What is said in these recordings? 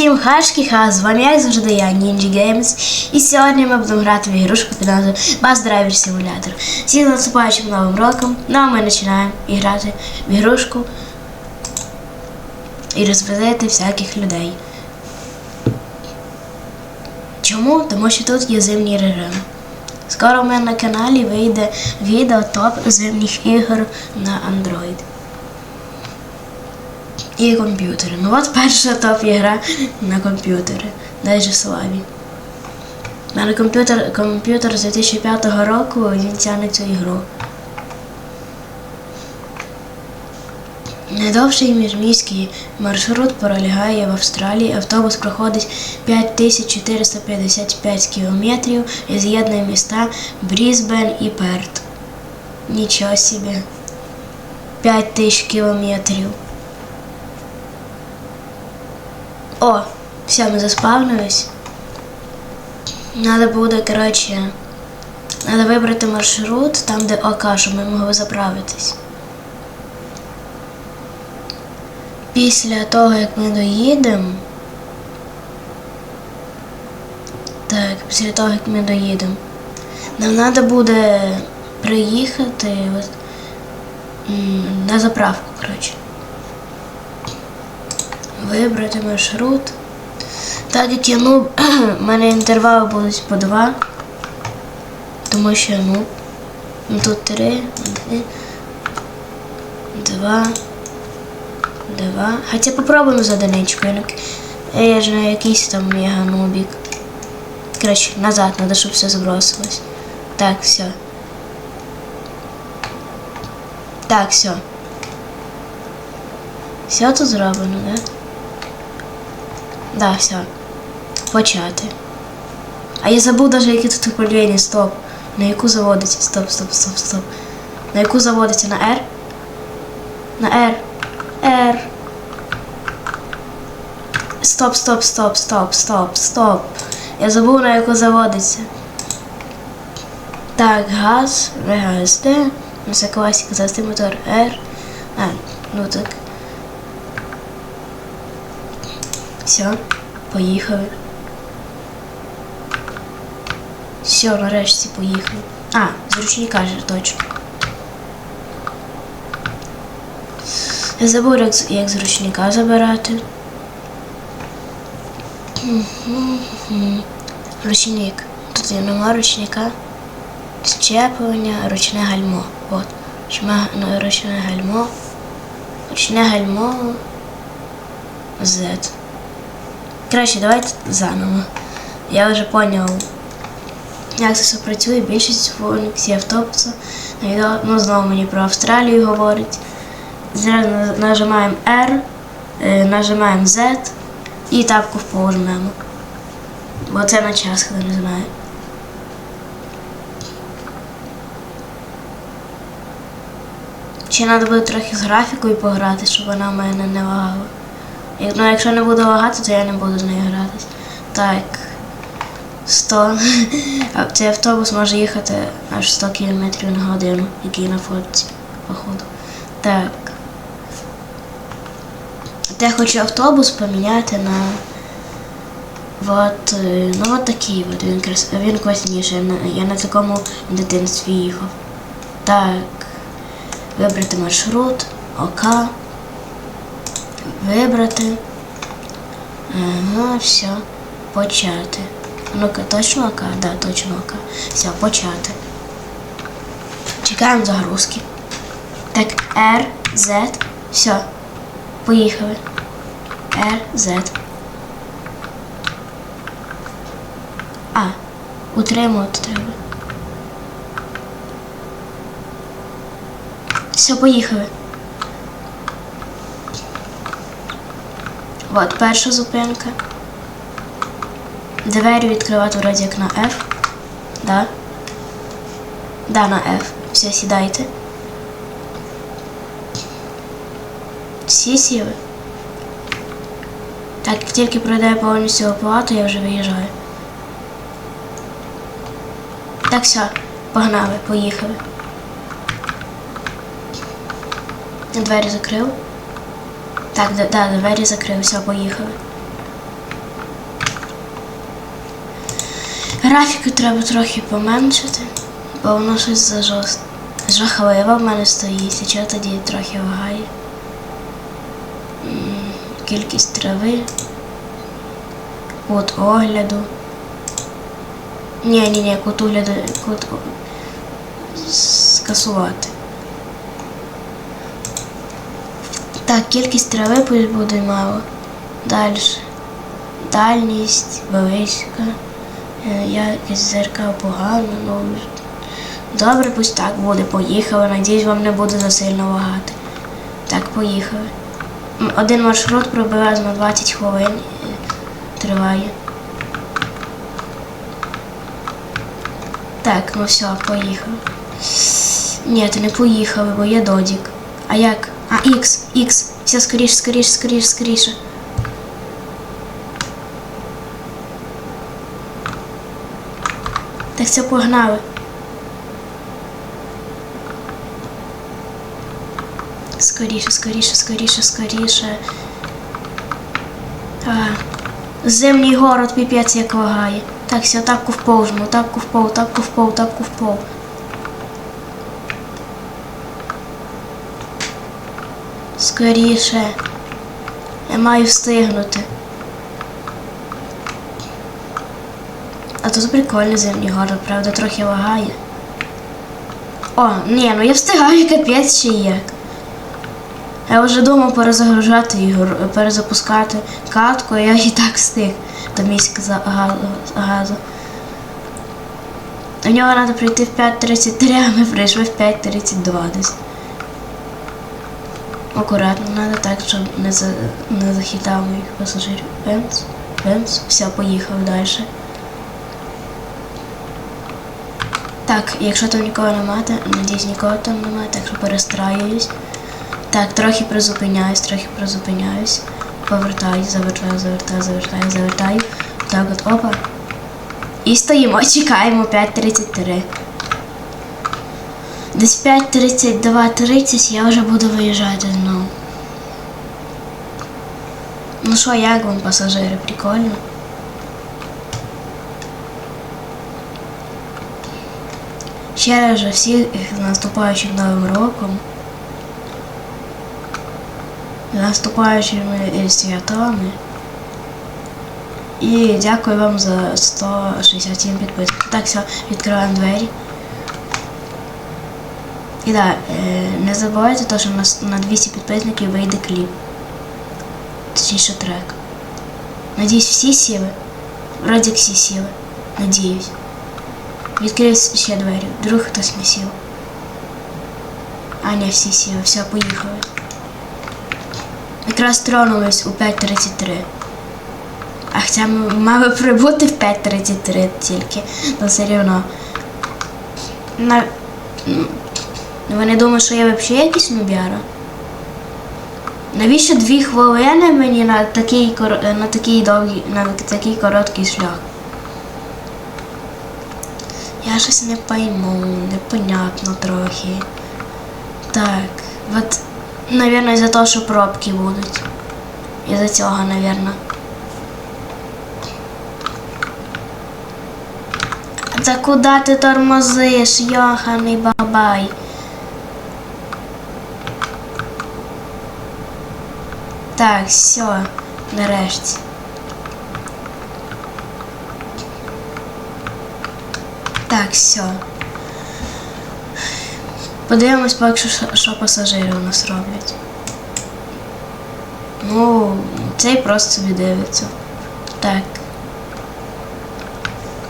Всім хашки ха, з вами як завжди я, Ninja Games. І сьогодні ми будемо грати в ігрушку під назвою Bus Driver Simulator. Всіх з наступаючим новим роком. Ну а ми починаємо грати в ігрушку і розвезити всяких людей. Чому? Тому що тут є зимній режим. Скоро у мене на каналі вийде відео топ зимніх ігор на Android. І комп'ютери. Ну от перша топ ігра на комп'ютери. Даже славі. Мене комп'ютер, комп'ютер з 2005 року він тягне цю ігру. Найдовший міжміський маршрут пролягає в Австралії. Автобус проходить 5455 кілометрів і з'єднує міста Брізбен і Перт. Нічого собі. 5000 кілометрів. О, все, ми заспавнились. Надо буде, коротше, надо вибрати маршрут там, де ОК, ми могли заправитись. Після того, як ми доїдемо. Так, після того, як ми доїдемо. Нам треба буде приїхати на заправку, коротше. Вибрати маршрут. Так як я ну, в мене інтервали будуть по два. Тому що ну, ну тут три, два, два. Хоча попробуємо за одиничку. Я, я ж не якийсь там мега нубік. Коротше, назад треба, щоб все збросилось. Так, все. Так, все. Все тут зроблено, да? Да, все. Почати. А я забув даже, які тут управління. Стоп. На яку заводиться? Стоп, стоп, стоп, стоп. На яку заводиться? На R? На R. R. Стоп, стоп, стоп, стоп, стоп, стоп. Я забув, на яку заводиться. Так, газ, ВГСД. Ну, це класика, завжди мотор R. А, ну так. Все, поїхали. Все, нарешті поїхали. А, з ручника же точно. Я забув, як, як з забирати. Ручник. Тут є нема ручника. Щеплення, ручне гальмо. От. Ручне гальмо. Ручне гальмо. Z. Краще, давайте заново. Я вже поняв, як це все працює. Більшість функцій автобуса. Ну, знову мені про Австралію говорить. Зараз нажимаємо R, е, нажимаємо Z і тапку в пол. Бо це на час, хто не знає. Ще треба буде трохи з графікою пограти, щоб вона в мене не лагала. Ну, якщо не буду лагати, то я не буду з нею гратись. Так. 100. А Цей автобус може їхати аж 100 км на годину, який на фотці, походу. Так. Я хочу автобус поміняти на. Вот, е, ну от такий от, він, крас... він класніший. Я на- такому дитинстві їхав. Так. Вибрати маршрут, ОК. Вибрати. Ага, все. Почати. Ну-ка, точно ОК? Да, точно ОК. Все, почати. Чекаємо загрузки. Так, R, Z. Все. Поїхали. R, Z. А, утримувати треба. Все, поїхали. От перша зупинка. Двері відкривати вроді як на F. Да. Да, на F. Все, сідайте. Всі сіли. Так, як тільки пройде повністю оплату, я вже виїжджаю. Так, все, погнали, поїхали. Двері закрив. Так, да, двері закрилися, поїхали. Графіку треба трохи поменшити, бо воно щось жорстке. Жахливо в мене стоїть, І чого тоді трохи вагає. Кількість трави. Кут огляду. Ні, ні, ні, кут огляду кут скасувати. Так, кількість трави пусть буде мало. Далі. Дальність велика. Е, Якість зеркал погано, ну. Добре, пусть так буде. Поїхали. Надіюсь, вам не буде засильно вагати. Так, поїхали. Один маршрут приблизно 20 хвилин е, триває. Так, ну все, поїхали. Ні, не поїхали, бо є додік. А як? А, Ікс, Ікс. Все скоріше, скоріше, скоріше, скоріше. Так це погнали. Скоріше, скоріше, скоріше, скоріше. А, зимній город піпець як лагає. Так, все, тапку в пол жму, тапку в пол, тапку в пол, тапку в пол. Скоріше. Я маю встигнути. А тут прикольний зимній город, правда, трохи лагає. О, ні, ну я встигаю капець ще як. Я вже думав перезагружати ігор, перезапускати катку, я і так встиг до міська газу. У нього треба прийти в 5.33, а ми прийшли в 5.32 десь. Акуратно, треба так, щоб не, за, не захитав моїх пасажирів. Бенц, бенц, все, поїхав далі. Так, якщо там нікого немає, надіюсь, нікого там немає, так що перестраююсь. Так, трохи призупиняюсь, трохи призупиняюсь. Повертаю, завертаю, завертаю, завертаю, завертаю. Так от, опа. І стоїмо, чекаємо 5.33. Десь 5.32.30 я вже буду виїжджати знову. Ну що, як вам пасажири? Прикольно? Ще раз же всіх з наступаючим новим роком. З наступаючими святами. І дякую вам за 167 підписок. Так, все, відкриваємо двері. І так, е, не забувайте, то, що у нас на 200 підписників вийде кліп. Точніше трек. Надіюсь, всі сіли. Вроді всі сіли. Надіюсь. Відкрив ще двері. Вдруг хтось не сів. А, ні, всі сіли. Все, поїхали. Якраз тронулись у 5.33. А хоча ми мали прибути в 5.33 тільки, але все рівно. На... м, Вони думають, що я взагалі якийсь нубяра? Навіщо дві хвилини мені на такий, на такий довгий, на такий короткий шлях? Я щось не пойму, непонятно трохи. Так, от, наверное, из-за того, що пробки будуть. Із-за цього, наверное. Та куди ти тормозиш, йоханий бабай? Так, все, нарешті. Так, все. Подивимось, поки що, що пасажири у нас роблять. Ну, цей просто собі дивиться. Так.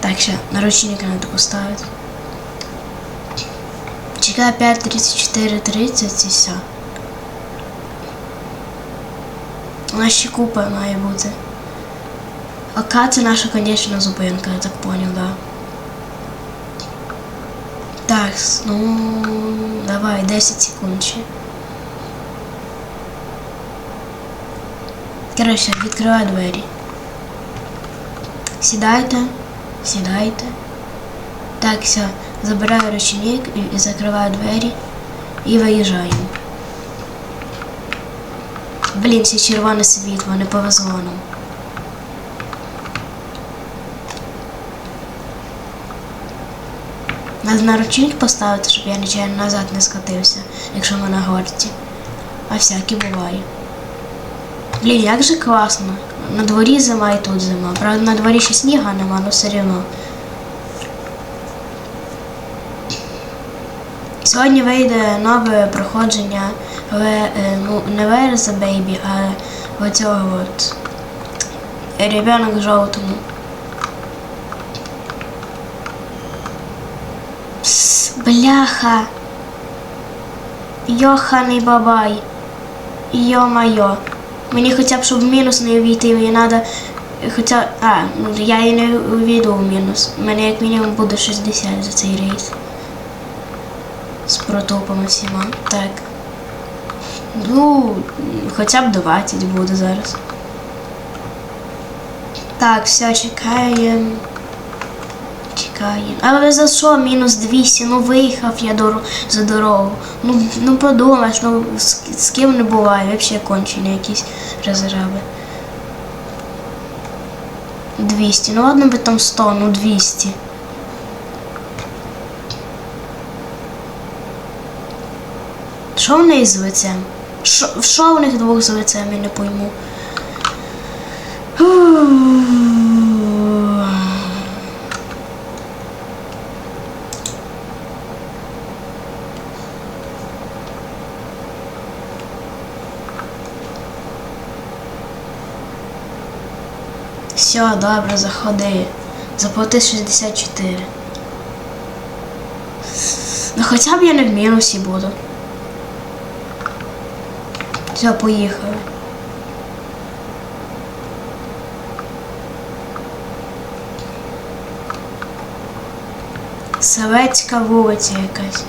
Так, ще наручники треба поставити. Чекай 5.34.30 і все. У нас купа має бути. АК це наша конечна зупинка, я так понял, да. Так, ну давай, 10 секунд ще. Коротше, відкривай двері. Сідайте, сідайте. Так, все, забираю ручник і закриваю двері і виїжджаємо. Блін, ще червоне світло, не повезло нам. Надо на ручник поставити, щоб я нечайно назад не скотився, якщо ми на горці. А всяке буває. Блін, як же класно. На дворі зима і тут зима. Правда, на дворі ще сніга нема, але все рівно. Сьогодні вийде нове проходження, е, ну, не Верса Бейбі, а оцього от ребенок жовтому. Пс, бляха. Йоханий бабай. Йо-майо. Мені хоча б, щоб в мінус не увійти, мені треба. Хоча. А, ну я і не увійду в мінус. У мене як мінімум буде 60 за цей рейс. Протопами всіма. Так. Ну, хоча б 20 буде зараз. Так, все, чекаємо. Чекаємо. Але за що мінус 200? Ну виїхав я дор... за дорогу. Ну, ну подумаєш, ну з, з ким не буває, взагалі кончені якісь розраби. 200. Ну ладно би там 100, ну 200. Що в неї з лицем? Що, в них двох з лицем, я не пойму. Все, добре, заходи. Заплати 64. Ну хоча б я не в мінусі буду. Все, поїхали. Советська вулиця якась.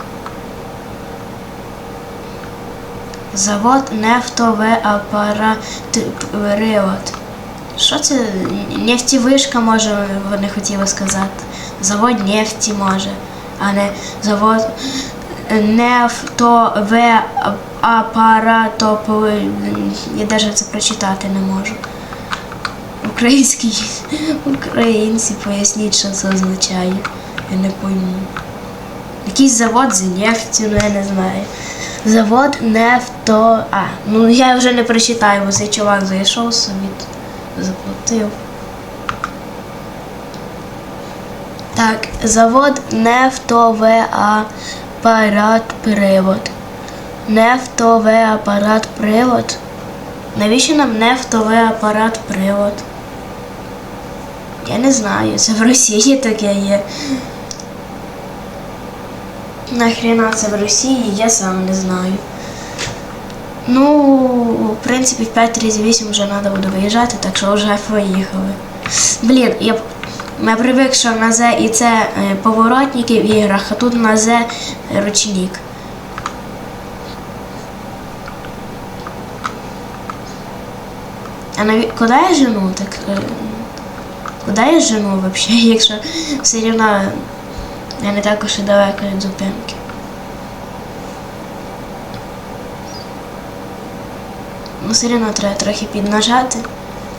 Завод нефтове апаратпривод. Що це? Нефтівишка, може, вони хотіли сказати. Завод нефті може, а не завод нефтове апаратопли. Я навіть це прочитати не можу. Український українці поясніть, що це означає. Я не пойму. Якийсь завод з нефтю, ну я не знаю. Завод нефто. А, ну я вже не прочитаю, бо цей чувак зайшов собі, заплатив. Так, завод нефтове апарат привод. Нефтове апарат привод. Навіщо нам нефтове апарат привод? Я не знаю, це в Росії таке є. Нахрена це в Росії, я сам не знаю. Ну, в принципі, в 5.38 вже треба буде виїжджати, так що вже поїхали. Блін, я, я привик, що на З і це е, поворотники в іграх, а тут на З ручник. А наві... куди я жену? Так, е, куди я жену взагалі, якщо все рівно я не також і далеко від зупинки. Ну, все рівно треба трохи піднажати.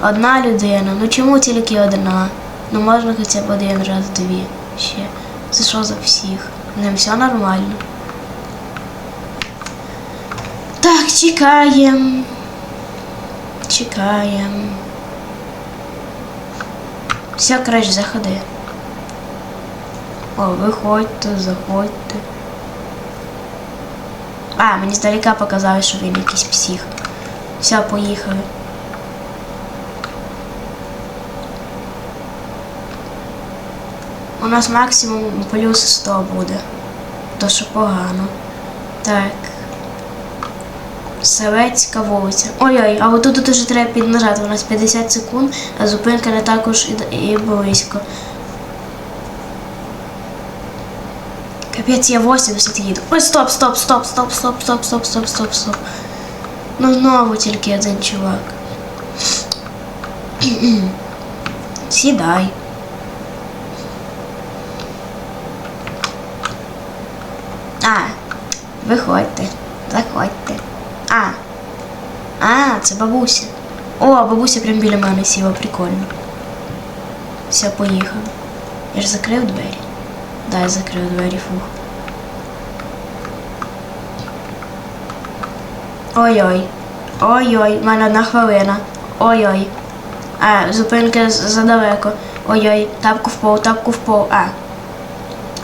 Одна людина, ну чому тільки одна? Ну можна хоча б один раз дві ще. Це що за всіх? Не все нормально. Так, чекаємо. Чекаємо. Все, краще заходи. О, виходьте, заходьте. А, мені здалека показали, що він якийсь псих. Все, поїхали. У нас максимум плюс 100 буде. То що погано. Так. Савецька вулиця. Ой-ой, а отут тут уже треба піднажати. У нас 50 секунд, а зупинка не також і близько. Капець, я 80 їду. Ой, стоп, стоп, стоп, стоп, стоп, стоп, стоп, стоп, стоп, стоп. Ну знову тільки один чувак. Сідай. А, виходьте, заходьте. А. А, це бабуся. О, бабуся прям біля мене сіла, прикольно. Все, поїхали. Я ж закрив двері. Дай закрив двері фух. Ой-ой. Ой-ой, в мене одна хвилина. Ой-ой. А, зупинка задалеко. Ой-ой, тапку в пол, тапку в пол. А.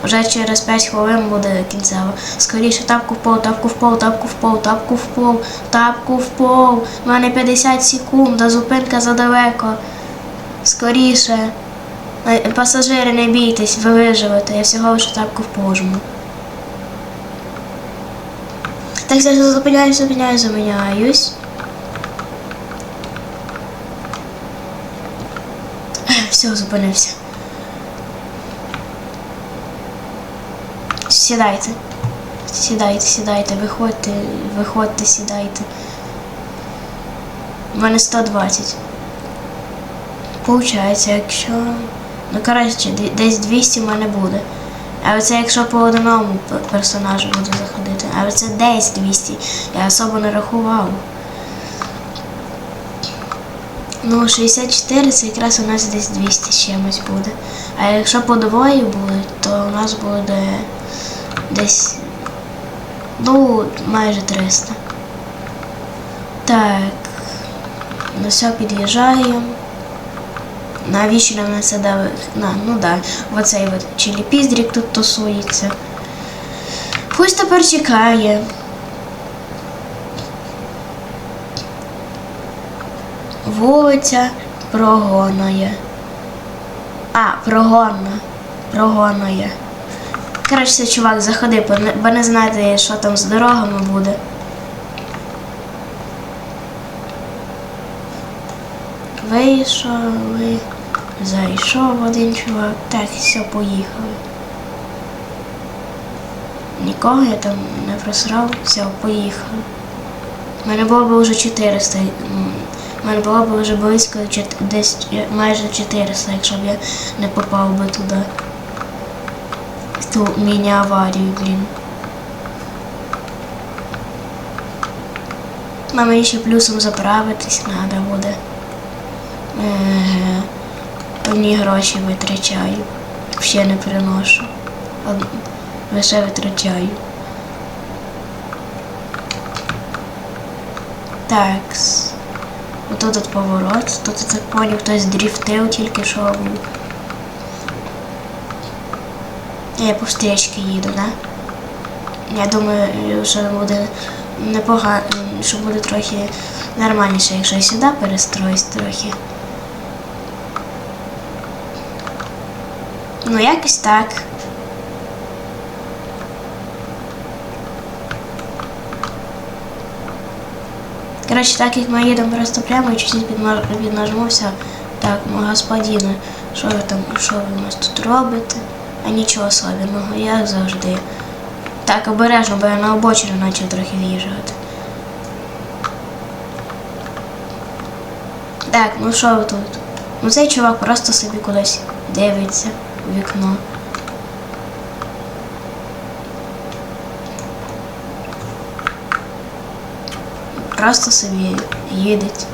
Вже через 5 хвилин буде кінцево. Скоріше тапку в пол, тапку в пол, тапку в пол, тапку в пол, тапку в пол. У мене 50 секунд, а зупинка задалеко. Скоріше. Е, Пасажири, не бійтесь, ви виживете. Я всього лише тапку в пол. Так, зараз зупиняюсь, зупиняюсь, зупиняюсь. Все, зупинився. Сідайте. Сідайте, сідайте, виходьте, виходьте, сідайте. У мене 120. Получається, якщо. Ну, коротше, десь 200 в мене буде. А це якщо по одному персонажу буду заходити. А це десь 200. Я особо не рахував. Ну, 64 це якраз у нас десь 200 з чимось буде. А якщо по двоє буде, то у нас буде десь. Ну, майже 300. Так. Ну все, під'їжджаємо. Навіщо нам на це? На, ну да, оцей от чилі-піздрік тут тусується. Пусть тепер чекає. Вулиця прогонує. А, прогонна. Прогонує. Коротше, чувак, заходи, бо не, знаєте, що там з дорогами буде. Вийшов, зайшов один чувак. Так, все, поїхали. Нікого я там не просрав, все, поїхали. У мене було б вже 400. У мене було б вже близько десь е, майже 400, якщо б я не попав би туди. Ту міні-аварію, блін. А мені ще плюсом заправитись треба буде. Еге. Певні гроші витрачаю. Ще не приношу. Лише витрачаю. Такс. Ото тут поворот. Тут так поняв, хтось дріфтив тільки що. Я по встрічці їду, да? Я думаю, що буде непогано, що буде трохи нормальніше, якщо я сюди перестроюсь трохи. Ну, якось так. Коротше, так як ми їдемо просто прямо, я чуть-чуть піднажмуся. Так, господине, що ви там, що ви у нас тут робите? А нічого особливого, як завжди. Так, обережно, бо я на обочину почав трохи в'їжджати. Так, ну що ви тут? Ну цей чувак просто собі кудись дивиться у вікно. Просто собі їдеть.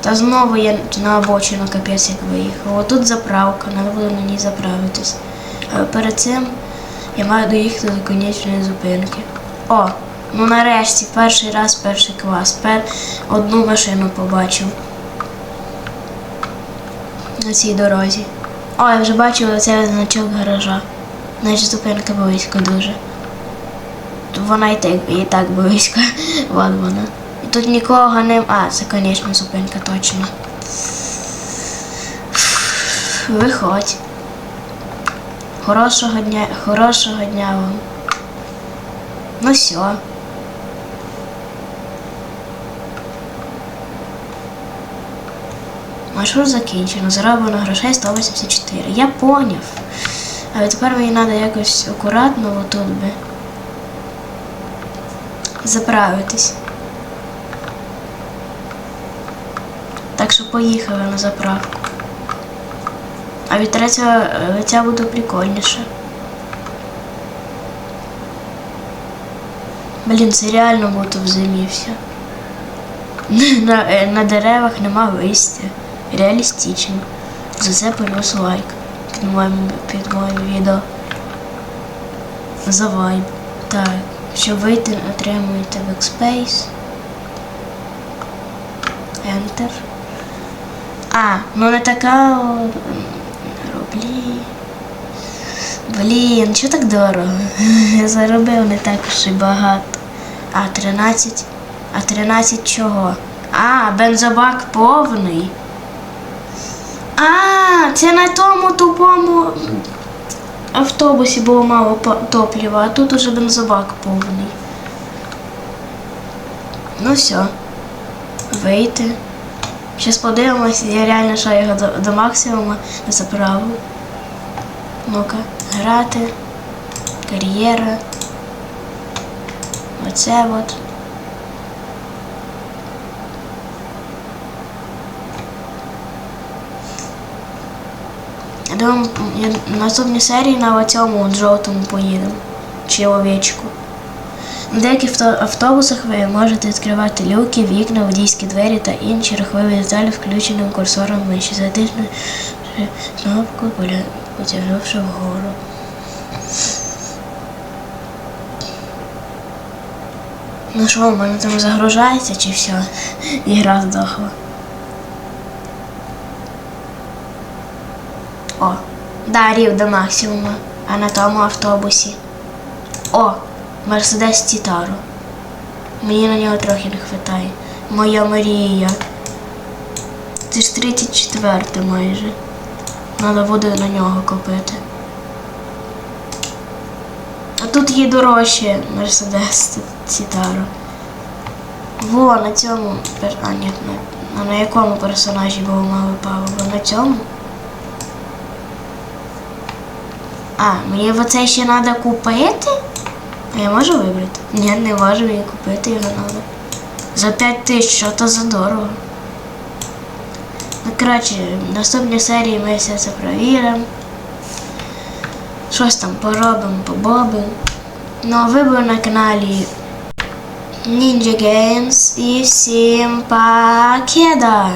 Та знову я на обочину капець як виїхав. Отут заправка, треба буде на ній заправитись. Але перед цим я маю доїхати до конечної зупинки. О, ну нарешті, перший раз, перший клас. Пер... Одну машину побачив на цій дорозі. О, я вже бачив оцей значок гаража. Значить зупинка близько дуже. Вона і так, і так близько. Вон вона. І тут нікого не. А, це, звісно, зупинка точно. Виходь. Хорошого дня, хорошого дня вам. Ну все. Маршрут закінчено, зароблено грошей 184. Я поняв. Але тепер мені треба якось акуратно отут би заправитись. Так що поїхали на заправку. А від третього е, лиця буде прикольніше. Блін, це реально буде в зимі все. На, е, на деревах нема листя. Реалістично. За це плюс лайк під моїм, під моїм відео. за вайб. Так, щоб вийти, отримуєте Backspace. Enter. А, ну не така. Рублі. Блін, що так дорого? Я заробив не так уж і багато. А, 13. А 13 чого? А, бензобак повний. А, це на тому тупому автобусі було мало топлива, а тут уже бензобак повний. Ну все. Вийти. Щас подивимось, я реально що його до, до максимуму заправив. Ну-ка, грати, кар'єра. Оце от. Я думаю, я на наступній серії на цьому жовтому поїдемо. Чи овечку. На деяких автобусах ви можете відкривати люки, вікна, водійські двері та інші рухливі деталі включеним курсором вище. Затиснути кнопку, потягнувши вгору. Ну що, в мене там загружається чи все? Ігра здохла. О, да, рів до максимуму, а на тому автобусі. О, Мерседес Тітаро. Мені на нього трохи не вистачає. Моя Марія. Це ж 34 майже. Треба буде на нього купити. А тут є дорожче Мерседес Тітаро. Во, на цьому. А, ні, на, а на якому персонажі було мало палива? На цьому? А, мені оце ще треба купити? А я можу вибрати? Ні, не можу мені купити його треба. За 5 тисяч, що то за дорого. Ну, коротше, в наступній серії ми все це провіримо. Щось там поробимо, побобимо. Ну, а ви були на каналі Ninja Games і всім пакеда!